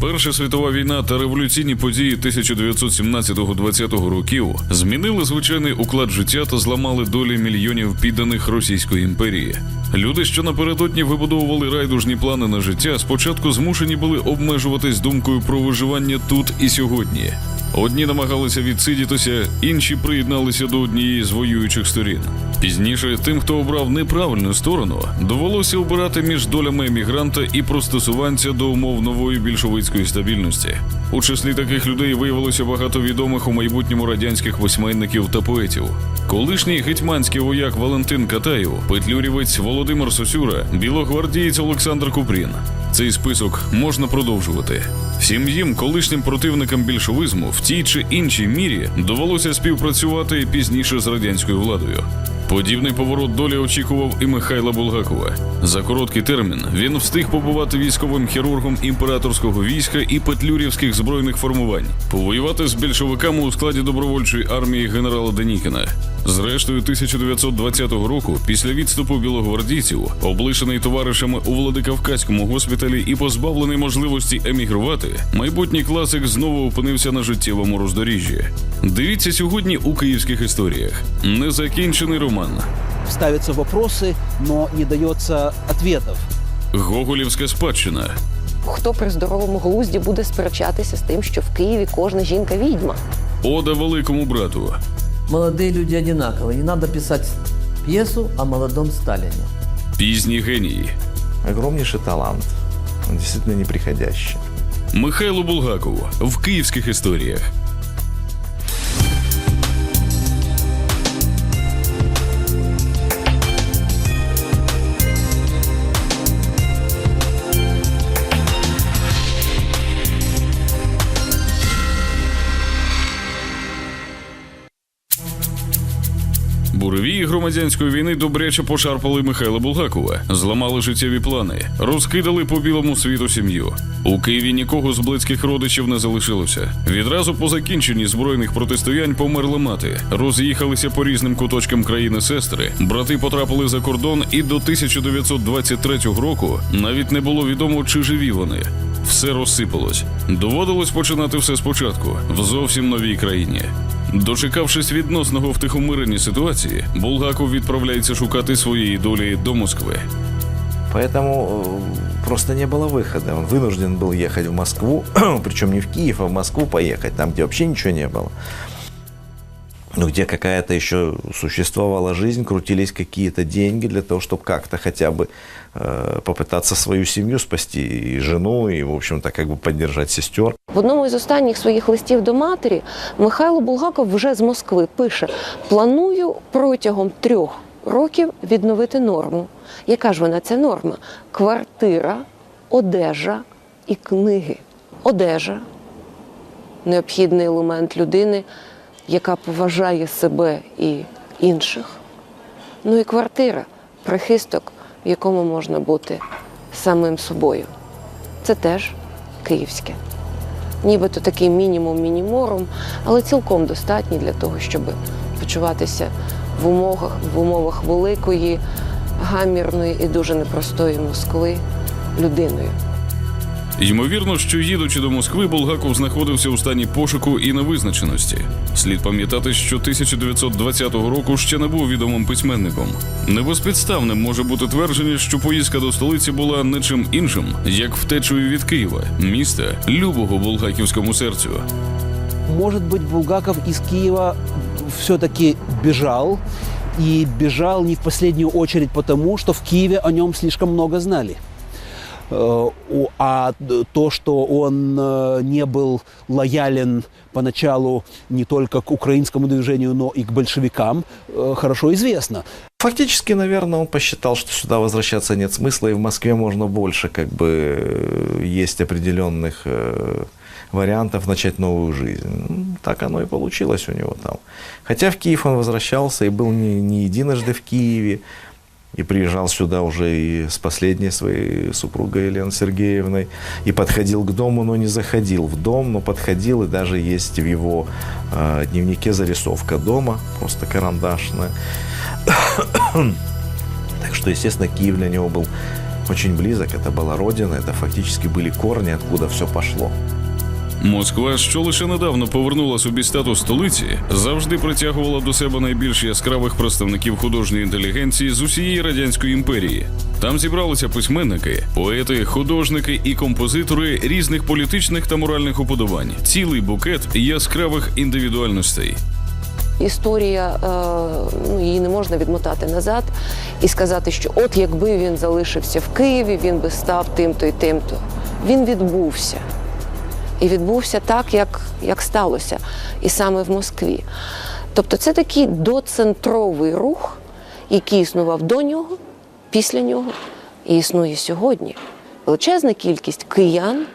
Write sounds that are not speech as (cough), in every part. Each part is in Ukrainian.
Перша світова війна та революційні події 1917-20 років змінили звичайний уклад життя та зламали долі мільйонів підданих Російської імперії. Люди, що напередодні вибудовували райдужні плани на життя, спочатку змушені були обмежуватись думкою про виживання тут і сьогодні. Одні намагалися відсидітися, інші приєдналися до однієї з воюючих сторін. Пізніше тим, хто обрав неправильну сторону, довелося обирати між долями емігранта і простосуванця до умов нової більшовицької стабільності. У числі таких людей виявилося багато відомих у майбутньому радянських письменників та поетів. Колишній гетьманський вояк Валентин Катаєв, петлюрівець Володимир Сосюра, білогвардієць Олександр Купрін. Цей список можна продовжувати. Всім їм, колишнім противникам більшовизму, в тій чи іншій мірі довелося співпрацювати пізніше з радянською владою. Подібний поворот долі очікував і Михайла Булгакова. За короткий термін він встиг побувати військовим хірургом імператорського війська і петлюрівських збройних формувань, повоювати з більшовиками у складі добровольчої армії генерала Денікіна. Зрештою, 1920 року, після відступу білогвардійців, облишений товаришами у Владикавказькому госпіталі і позбавлений можливості емігрувати, майбутній класик знову опинився на життєвому роздоріжжі. Дивіться сьогодні у київських історіях. Незакінчений роман. ставятся вопросы, но не дается ответов. Гоголівська спадщина. Хто при здоровому глузді буде сперечатися з тим, що в Києві кожна жінка відьма? Ода великому брату. Молодые люди одинаковые. Не надо писать пьесу о молодом Сталине. Пізній геній. огромнейший талант, он действительно неприходящий. Михайло Булгаков в київських історіях. Буревії громадянської війни добряче пошарпали Михайла Булгакова, зламали життєві плани, розкидали по білому світу сім'ю. У Києві нікого з близьких родичів не залишилося. Відразу по закінченні збройних протистоянь померла мати. Роз'їхалися по різним куточкам країни сестри. Брати потрапили за кордон, і до 1923 року навіть не було відомо, чи живі вони. Все розсипалось. Доводилось починати все спочатку в зовсім новій країні. Дочекавшись відносного втихомирення ситуації, Булгаков відправляється шукати своєї долі до Москви. Поэтому э, просто не было выхода. Он вынужден был ехать в Москву, (clears throat) причем не в Киев, а в Москву поехать, там, где вообще ничего не было. Ну, где какая-то еще существовала жизнь, крутились какие-то деньги для того, чтобы как-то хотя бы э, попытаться свою семью спасти, и жену, и, в общем-то, как бы поддержать сестер. В одному із останніх своїх листів до матері Михайло Булгаков вже з Москви пише: планую протягом трьох років відновити норму. Яка ж вона ця норма? Квартира, одежа і книги. Одежа необхідний елемент людини, яка поважає себе і інших. Ну і квартира прихисток, якому можна бути самим собою. Це теж київське. Нібито такий мінімум мініморум, але цілком достатній для того, щоб почуватися в умовах, в умовах великої, гамірної і дуже непростої Москви людиною. Ймовірно, що їдучи до Москви, Булгаков знаходився у стані пошуку і невизначеності. Слід пам'ятати, що 1920 року ще не був відомим письменником. Небезпідставним може бути твердження, що поїздка до столиці була не чим іншим, як втечею від Києва, міста, любого булгаківському серцю. Может быть, Булгаков из Киева все-таки бежал, и бежал не в последнюю очередь потому, что в Киеве о нем слишком много знали. Э, А то, что он э, не был лоялен поначалу не только к украинскому движению, но и к большевикам, э, хорошо известно. Фактически, наверное, он посчитал, что сюда возвращаться нет смысла, и в Москве можно больше, как бы, есть определенных вариантов начать новую жизнь. М, Так оно и получилось у него там. Хотя в Киев он возвращался и был не, не единожды в Киеве, и приезжал сюда уже и с последней своей супругой Еленой Сергеевной, и подходил к дому, но не заходил в дом, но подходил, и даже есть в его э, дневнике зарисовка дома, просто карандашная. (coughs) Так что, естественно, Киев для него был очень близок. Это была родина, это фактически были корни, откуда все пошло. Москва, що лише недавно повернула собі статус столиці, завжди притягувала до себе найбільш яскравих представників художньої інтелігенції з усієї радянської імперії. Там зібралися письменники, поети, художники і композитори різних політичних та моральних уподобань, цілий букет яскравих індивідуальностей. Історія е, ну, її не можна відмотати назад і сказати, що от якби він залишився в Києві, він би став тим-то і тим-то. Він відбувся. І відбувся так, як, як сталося, і саме в Москві. Тобто це такий доцентровий рух, який існував до нього, після нього і існує сьогодні. Величезна кількість киян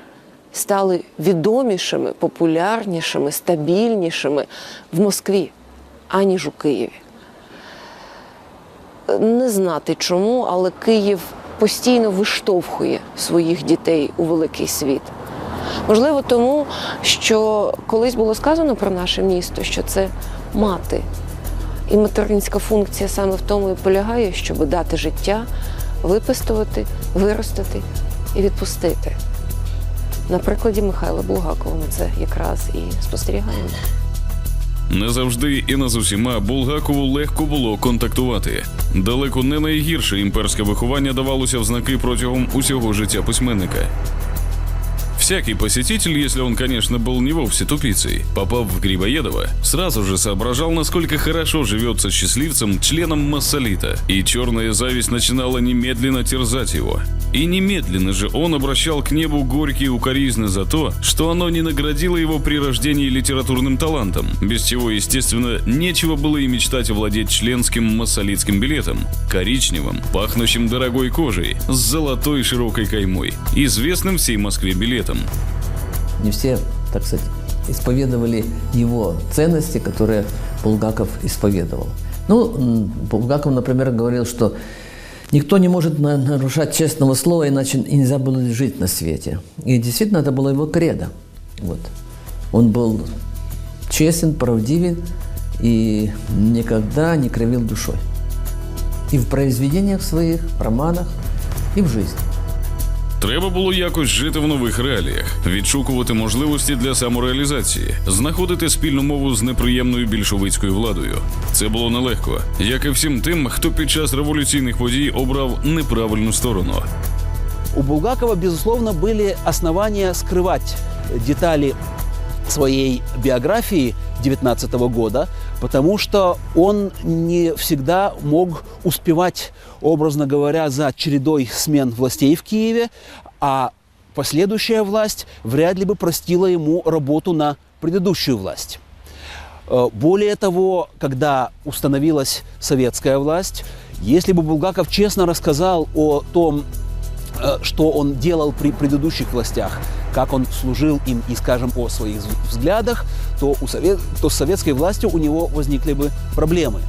стали відомішими, популярнішими, стабільнішими в Москві, аніж у Києві. Не знати чому, але Київ постійно виштовхує своїх дітей у великий світ. Можливо, тому що колись було сказано про наше місто, що це мати. І материнська функція саме в тому і полягає, щоб дати життя, випестувати, виростити і відпустити. На прикладі Михайла Булгакова ми це якраз і спостерігаємо. Не завжди і не з усіма Булгакову легко було контактувати. Далеко не найгірше імперське виховання давалося в знаки протягом усього життя письменника. Всякий посетитель, если он, конечно, был не вовсе тупицей, попав в Грибоедово, сразу же соображал, насколько хорошо живется счастливцем, членом массолита, и черная зависть начинала немедленно терзать его. И немедленно же он обращал к небу горькие укоризны за то, что оно не наградило его при рождении литературным талантом, без чего, естественно, нечего было и мечтать овладеть членским массолитским билетом, коричневым, пахнущим дорогой кожей, с золотой широкой каймой, известным всей Москве билетом. Не все, так сказать, исповедовали его ценности, которые Булгаков исповедовал. Ну, Булгаков, например, говорил, что никто не может на- нарушать честного слова, иначе нельзя было жить на свете. И действительно, это было его кредо. Вот. Он был честен, правдивен и никогда не кривил душой. И в произведениях своих, романах, и в жизни. Треба було якось жити в нових реаліях, відшукувати можливості для самореалізації, знаходити спільну мову з неприємною більшовицькою владою. Це було нелегко, як і всім тим, хто під час революційних подій обрав неправильну сторону. У Булгакова, безусловно, были основания скрывать детали своей биографии 19 года, потому что он не всегда мог успевать, образно говоря, за чередой смен властей в Киеве, а последующая власть вряд ли бы простила ему работу на предыдущую власть. Э, Более того, когда установилась советская власть, если бы Булгаков честно рассказал о том, что он делал при предыдущих властях, как он служил им и, скажем, о своих вз- взглядах, то, у совет, то с советской властью у него возникли бы проблемы.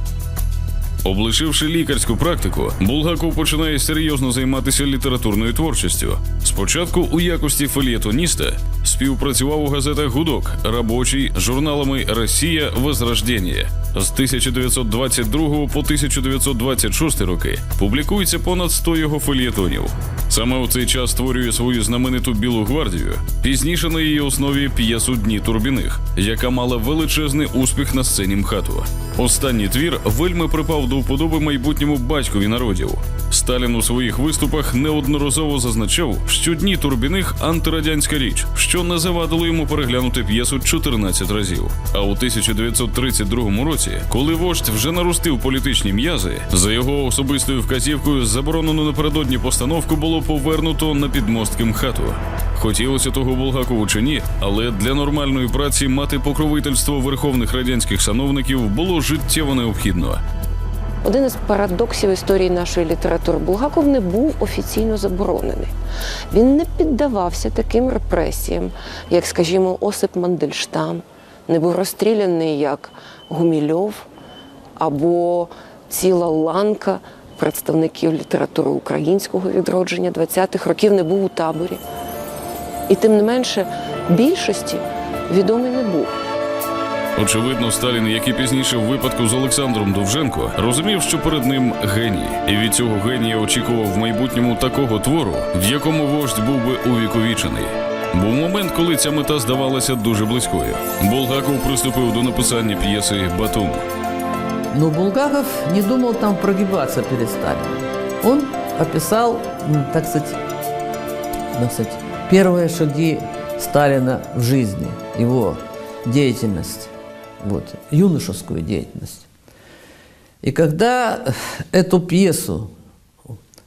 Облишивши лікарську практику, Булгаков починає серйозно займатися літературною творчістю. Спочатку у якості фельєтоніста співпрацював у газетах Гудок, робочий, журналами Росія Возрождення. З 1922 по 1926 роки публікується понад 100 його фельєтонів. Саме у цей час створює свою знамениту Білу гвардію, пізніше на її основі п'єсу Дні Турбіних, яка мала величезний успіх на сцені МХАТу. Останній твір вельми припав до вподоби майбутньому батькові народів. Сталін у своїх виступах неодноразово зазначав, що дні турбіних антирадянська річ, що не завадило йому переглянути п'єсу 14 разів. А у 1932 році, коли вождь вже наростив політичні м'язи, за його особистою вказівкою заборонену напередодні постановку було повернуто на підмостки МХАТу. Хотілося того Булгакову чи ні, але для нормальної праці мати покровительство верховних радянських сановників було життєво необхідно. Один із парадоксів історії нашої літератури Булгаков не був офіційно заборонений. Він не піддавався таким репресіям, як, скажімо, Осип Мандельштам, не був розстріляний як Гумільов або ціла ланка представників літератури українського відродження 20-х років не був у таборі. І тим не менше більшості відомий не був. Очевидно, Сталін, як і пізніше в випадку з Олександром Довженко, розумів, що перед ним геній, і від цього генія очікував в майбутньому такого твору, в якому вождь був би увіковічений. Був момент, коли ця мета здавалася дуже близькою. Булгаков приступив до написання п'єси Батум. Но Булгаков не думал там прогибаться перед Сталином. Он описал, так сказать, так сказать, первые шаги Сталина в жизни, его деятельность, вот, юношескую деятельность. И когда эту пьесу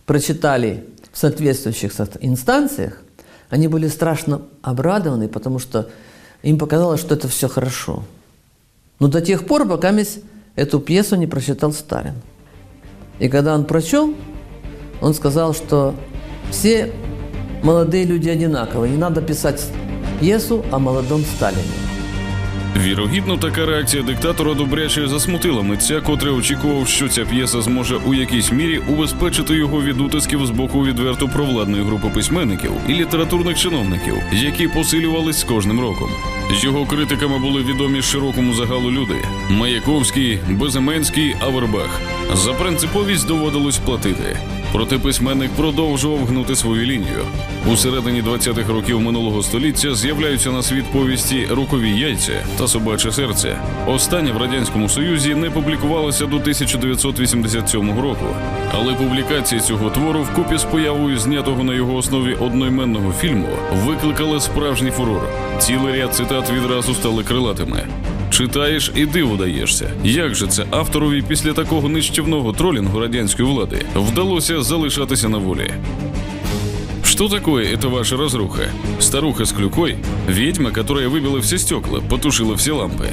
прочитали в соответствующих со- инстанциях, они были страшно обрадованы, потому что им показалось, что это все хорошо. Но до тех пор, пока мисс эту пьесу не прочитал Сталин. И когда он прочел, он сказал, что все молодые люди одинаковые. Не надо писать пьесу о молодом Сталине. Вірогідно, така реакція диктатора добряче засмутила митця, котрий очікував, що ця п'єса зможе у якійсь мірі убезпечити його від утисків з боку відверто провладної групи письменників і літературних чиновників, які посилювались з кожним роком. Його критиками були відомі широкому загалу люди: Маяковський, Безименський, Авербах. За принциповість доводилось платити. Проте письменник продовжував гнути свою лінію. У середині 20-х років минулого століття з'являються на світ повісті Рукові яйця та Собаче серце. Остання в радянському союзі не публікувалася до 1987 року. Але публікація цього твору вкупі з появою знятого на його основі одноіменного фільму викликала справжній фурор. Цілий ряд цитат відразу стали крилатими. Читаєш і диву даєшся. Як же це авторові після такого нищівного тролінгу радянської влади вдалося залишатися на волі? Что такое эта ваша разруха? Старуха с клюкой? Ведьма, которая выбила все стекла, потушила все лампы?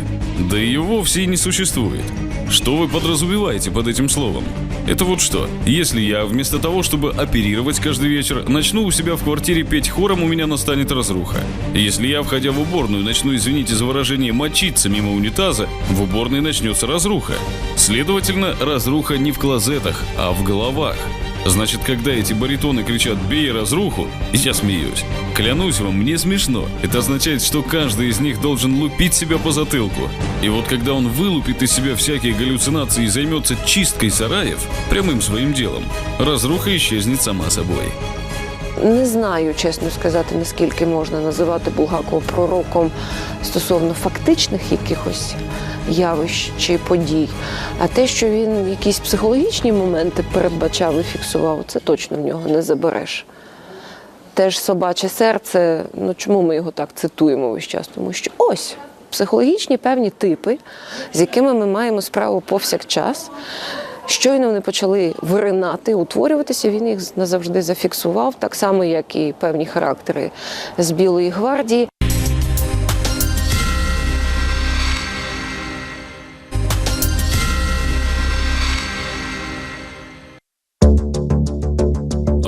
Да ее вовсе и не существует. Что вы подразумеваете под этим словом? Это вот что, если я вместо того, чтобы оперировать каждый вечер, начну у себя в квартире петь хором, у меня настанет разруха. Если я, входя в уборную, начну, извините за выражение, мочиться мимо унитаза, в уборной начнется разруха. Следовательно, разруха не в клозетах, а в головах. Значит, когда эти баритоны кричат «бей разруху», я смеюсь. Клянусь вам, мне смешно. Это означает, что каждый из них должен лупить себя по затылку. И вот когда он вылупит из себя всякие галлюцинации и займется чисткой сараев, прямым своим делом, разруха исчезнет сама собой. Не знаю, чесно сказати, наскільки можна називати Булгакова пророком стосовно фактичних якихось явищ чи подій. А те, що він якісь психологічні моменти передбачав і фіксував, це точно в нього не забереш. Теж собаче серце, ну чому ми його так цитуємо весь час? Тому що ось психологічні певні типи, з якими ми маємо справу повсякчас. Щойно вони почали виринати, утворюватися, він їх назавжди зафіксував, так само, як і певні характери з Білої гвардії.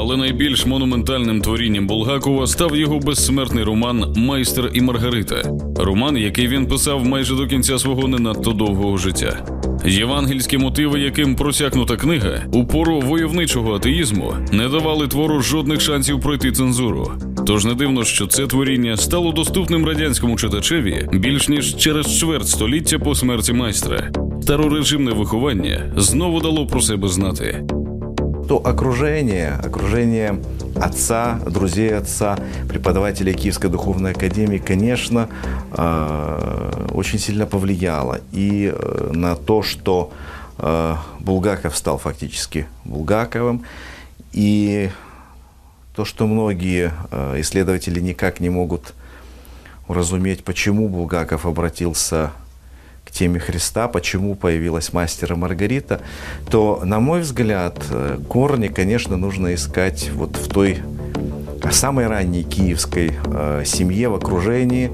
Але найбільш монументальним творінням Булгакова став його безсмертний роман Майстер і Маргарита. Роман, який він писав майже до кінця свого не надто довгого життя. Євангельські мотиви, яким просякнута книга, у пору войовничого атеїзму не давали твору жодних шансів пройти цензуру. Тож не дивно, що це творіння стало доступним радянському читачеві більш ніж через чверть століття по смерті майстра. Старорежимне виховання знову дало про себе знати. То окружение, окружение отца, друзей отца, преподавателей Киевской духовной академии, конечно, э, очень сильно повлияло. И э, на то, что э, Булгаков стал фактически Булгаковым, и то, что многие э, исследователи никак не могут уразуметь, почему Булгаков обратился к теме Христа, почему появилась мастер и Маргарита, то, на мой взгляд, э, корни, конечно, нужно искать вот в той самой ранней киевской э, семье, в окружении.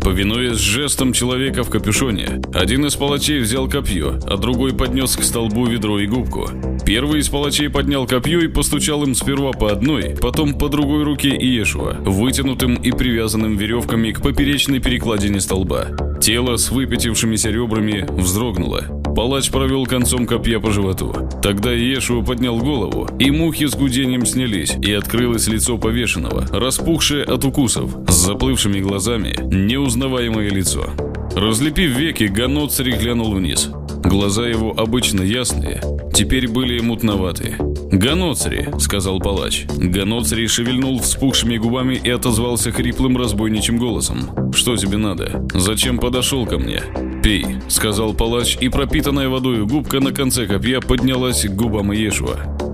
Повинуясь жестом человека в капюшоне, один из палачей взял копье, а другой поднес к столбу ведро и губку. Первый из палачей поднял копье и постучал им сперва по одной, потом по другой руке Иешуа, вытянутым и привязанным веревками к поперечной перекладине столба. Тело с выпятившимися ребрами вздрогнуло. Палач провел концом копья по животу. Тогда Иешуа поднял голову, и мухи с гудением снялись, и открылось лицо повешенного, распухшее от укусов, с заплывшими глазами, неузнаваемое лицо. Разлепив веки, Ганоцари глянул вниз. Глаза его обычно ясные, теперь были мутноватые. «Ганоцари», — сказал палач. Ганоцари шевельнул вспухшими губами и отозвался хриплым разбойничьим голосом. «Что тебе надо? Зачем подошел ко мне?» «Пей», — сказал палач, и пропитанная водой губка на конце копья поднялась к губам Иешуа.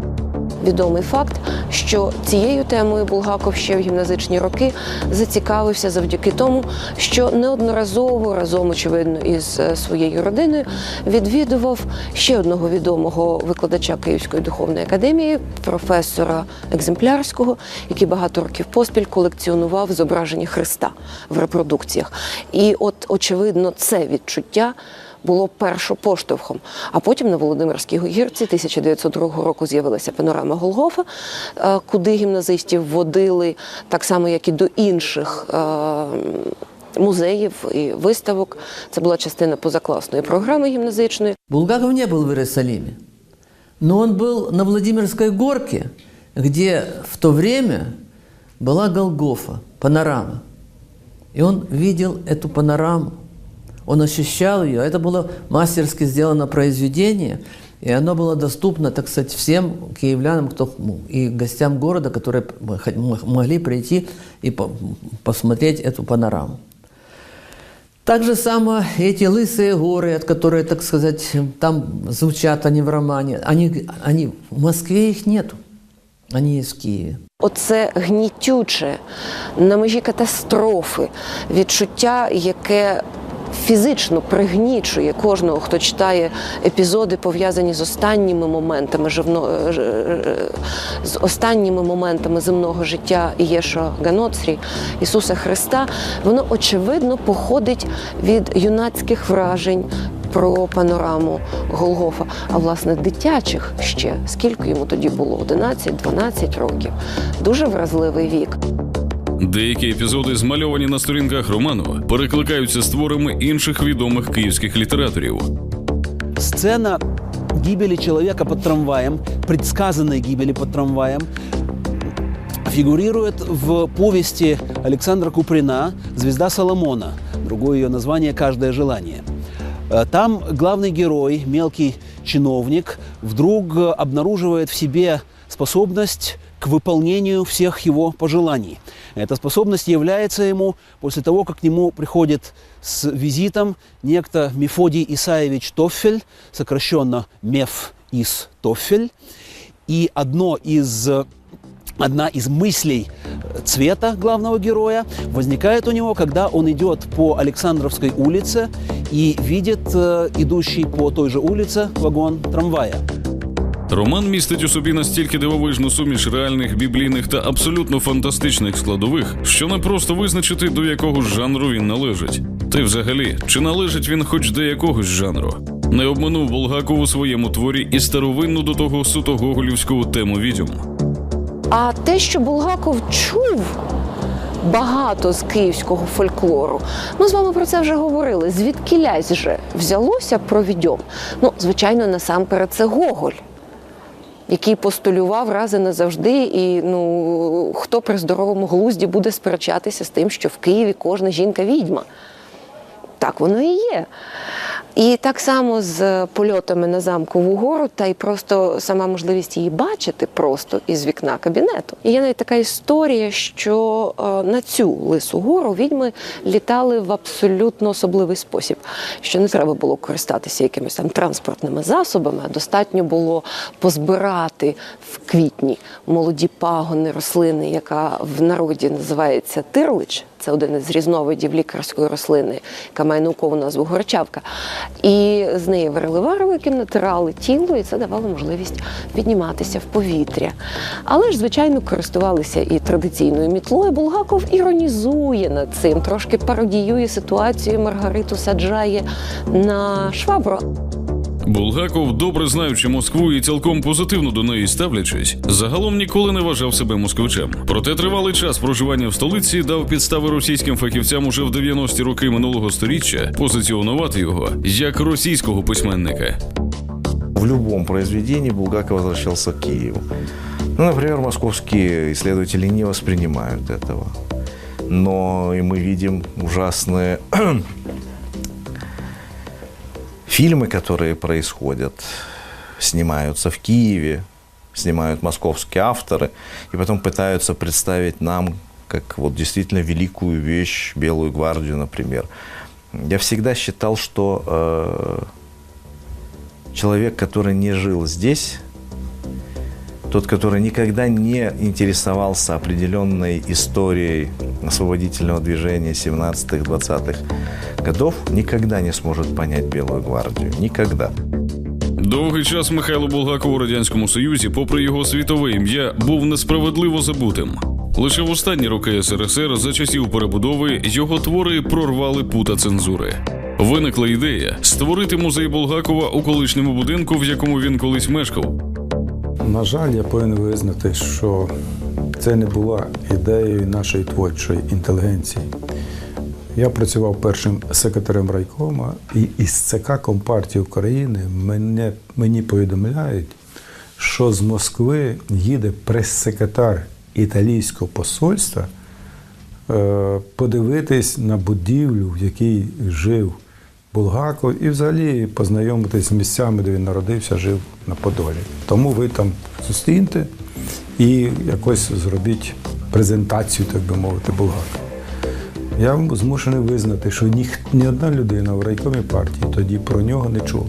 Відомий факт, що цією темою Булгаков ще в гімназичні роки зацікавився завдяки тому, що неодноразово разом, очевидно, із е, своєю родиною відвідував ще одного відомого викладача Київської духовної академії, професора Екземплярського, який багато років поспіль колекціонував зображення Христа в репродукціях. І от, очевидно, це відчуття було першопоштовхом. А потім на Володимирській гірці 1902 року з'явилася панорама Голгофа, е, куди гімназистів водили так само, як і до інших. е, Музеїв і виставок це була частина позакласної програми гімназичної. Булгаков не был в Иерусалиме, но он был на Владимирской горке, где в то время была Голгофа, панорама. И он видел эту панораму, он ощущал ее. Это было мастерски сделано произведение, и оно было доступно, так сказать, всем киевлянам кто, ну, и гостям города, которые м- могли прийти и по- посмотреть эту панораму. Так же само эти лысые горы, от которых, так сказать, там звучат они в романе, они, они в Москве их нету, они есть в Киеве. Оце гнітюче на межі катастрофи, відчуття, яке фізично пригнічує кожного, хто читає епізоди, пов'язані з останніми моментами живно, е, ж- е, з останніми моментами земного життя Єшо Ганоцрі, Ісуса Христа, воно очевидно походить від юнацьких вражень. Про панораму Голгофа, а власне дитячих ще скільки йому тоді було? 11-12 років. Дуже вразливий вік. Деякі епізоди, змальовані на сторінках роману, перекликаються з творами інших відомих київських літераторів. Сцена гибели человека под трамваем, предсказанной гибели под трамваем, фигурирует в повести Александра Куприна «Звезда Соломона». Другое ее название «Каждое желание». Э, Там главный герой, мелкий чиновник, вдруг э, обнаруживает в себе способность к выполнению всех его пожеланий. Эта способность является ему после того, как к нему приходит с визитом некто Мефодий Исаевич Тофель, сокращенно Меф Ис Тофель. И одно из Одна из мыслей цвета главного героя возникает у него, когда он идет по Александровской улице и видит э, идущий по той же улице вагон трамвая. Роман містить у собі настільки дивовижну суміш реальних біблійних та абсолютно фантастичних складових, що не просто визначити, до якого ж жанру він належить. Та й взагалі, чи належить він хоч до якогось жанру. Не обминув Булгаков у своєму творі і старовинну до того суто гоголівську тему відьом. А те, що Булгаков чув багато з київського фольклору, ми з вами про це вже говорили. Звідкілясь же взялося про відьом? Ну, звичайно, насамперед це Гоголь. Який постулював рази назавжди, і ну хто при здоровому глузді буде сперечатися з тим, що в Києві кожна жінка відьма. Так воно і є. І так само з польотами на замкову гору, та й просто сама можливість її бачити просто із вікна кабінету. І є навіть така історія, що е, на цю лису гору відьми літали в абсолютно особливий спосіб, що не треба було користатися якимись там транспортними засобами, а достатньо було позбирати в квітні молоді пагони рослини, яка в народі називається тирлич. Це один із різновидів лікарської рослини, яка має наукову назву горчавка. І з неї варили вару, натирали тіло, і це давало можливість підніматися в повітря. Але ж, звичайно, користувалися і традиційною мітлою. Булгаков іронізує над цим, трошки пародіює ситуацію. Маргариту саджає на швабру. Булгаков, добре знаючи Москву і цілком позитивно до неї ставлячись, загалом ніколи не вважав себе москвичем. Проте тривалий час проживання в столиці дав підстави російським фахівцям уже в 90-ті роки минулого сторіччя позиціонувати його як російського письменника. В любом произведении Булгаков возвращался к Киеву. Ну, например, московские исследователи не воспринимают этого. Но и мы видим ужасные фильмы, которые происходят, снимаются в Киеве, снимают московские авторы, и потом пытаются представить нам как вот действительно великую вещь, Белую гвардию, например. Я всегда считал, что э, человек, который не жил здесь, тот, который никогда не интересовался определенной историей освободительного движения 17-20-х годов, никогда не сможет понять Белую гвардию. Никогда. Довгий час Михайло Булгаков у радянському союзі, попри його світове ім'я, був несправедливо забутим. Лише в останні роки СРСР за часів перебудови його твори прорвали пута цензури. Виникла ідея створити музей Булгакова у колишньому будинку, в якому він колись мешкав. На жаль, я повинен визнати, що це не була ідеєю нашої творчої інтелігенції. Я працював першим секретарем райкома, і із ЦК Компартії України мене, мені повідомляють, що з Москви їде прес-секретар італійського посольства е, подивитись на будівлю, в якій жив Булгаков, і взагалі познайомитись з місцями, де він народився, жив на Подолі. Тому ви там зустріньте і якось зробіть презентацію, так би мовити, Булгакова. Я змушений визнати, що ні, ні одна людина в райкомі партії тоді про нього не чула.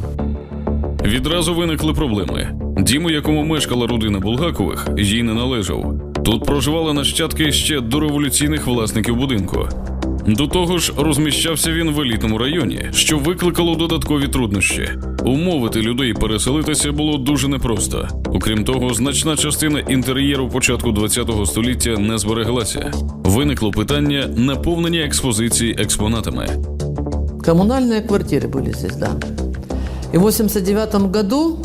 Відразу виникли проблеми. Дім, у якому мешкала родина Булгакових, їй не належав. Тут проживали нащадки ще дореволюційних власників будинку. До того ж, розміщався він в елітному районі, що викликало додаткові труднощі. Умовити людей переселитися було дуже непросто. Окрім того, значна частина інтер'єру початку ХХ століття не збереглася. Виникло питання наповнення експозиції експонатами. Коммунальные квартиры были здесь, да. И в 89 году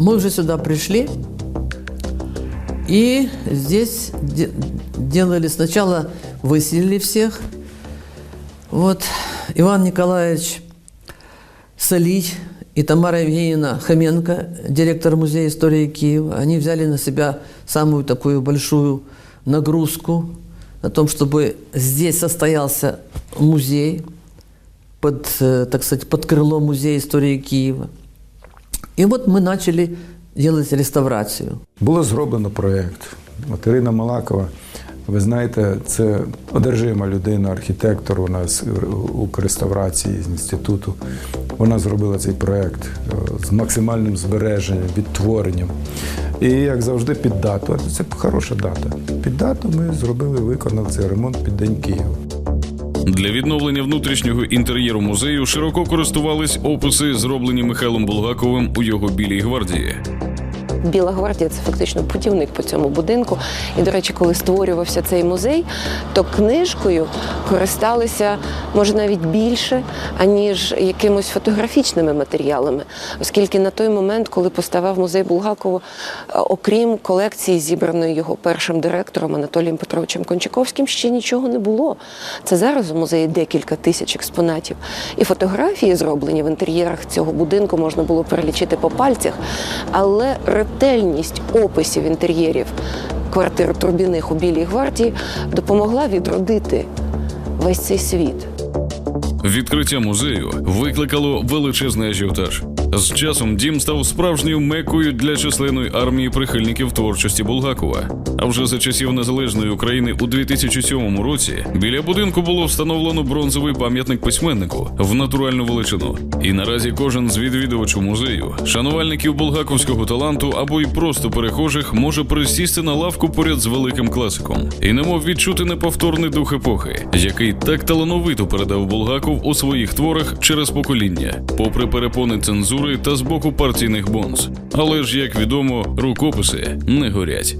мы уже сюда пришли. И здесь де- делали сначала выселили всех. Вот Иван Николаевич Солий и Тамара Евгеньевна Хоменко, директор Музея истории Киева, они взяли на себя самую такую большую нагрузку о том, чтобы здесь состоялся музей под, э, так сказать, под крыло Музея истории Киева. И вот мы начали делать реставрацию. Було зроблено проєкт. От Ірина Малакова, ви знаєте, це одержима людина, архітектор у нас Укрреставрації з інституту. Вона зробила цей проєкт е, з максимальним збереженням, відтворенням. І як завжди, під дату. Це хороша дата. Під дату ми зробили, виконали цей ремонт під День Києва. Для відновлення внутрішнього інтер'єру музею широко користувались описи, зроблені Михайлом Булгаковим у його білій гвардії. Біла гвардія це фактично путівник по цьому будинку. І, до речі, коли створювався цей музей, то книжкою користалися може навіть більше, аніж якимось фотографічними матеріалами, оскільки на той момент, коли поставав музей Булгакова, е, окрім колекції, зібраної його першим директором Анатолієм Петровичем Кончаковським, ще нічого не було. Це зараз у музеї декілька тисяч експонатів. І фотографії, зроблені в інтер'єрах цього будинку, можна було перелічити по пальцях, але ретельність описів інтер'єрів квартир Турбіних у Білій гвардії допомогла відродити весь цей світ. Відкриття музею викликало величезний ажіотаж. З часом дім став справжньою мекою для численної армії прихильників творчості Булгакова. А вже за часів незалежної України у 2007 році біля будинку було встановлено бронзовий пам'ятник письменнику в натуральну величину. І наразі кожен з відвідувачів музею, шанувальників булгаковського таланту або й просто перехожих може присісти на лавку поряд з великим класиком і немов відчути неповторний дух епохи, який так талановито передав Булгаков у своїх творах через покоління, попри перепони цензури та з боку партійних бонз. Але ж як відомо, рукописи не горять.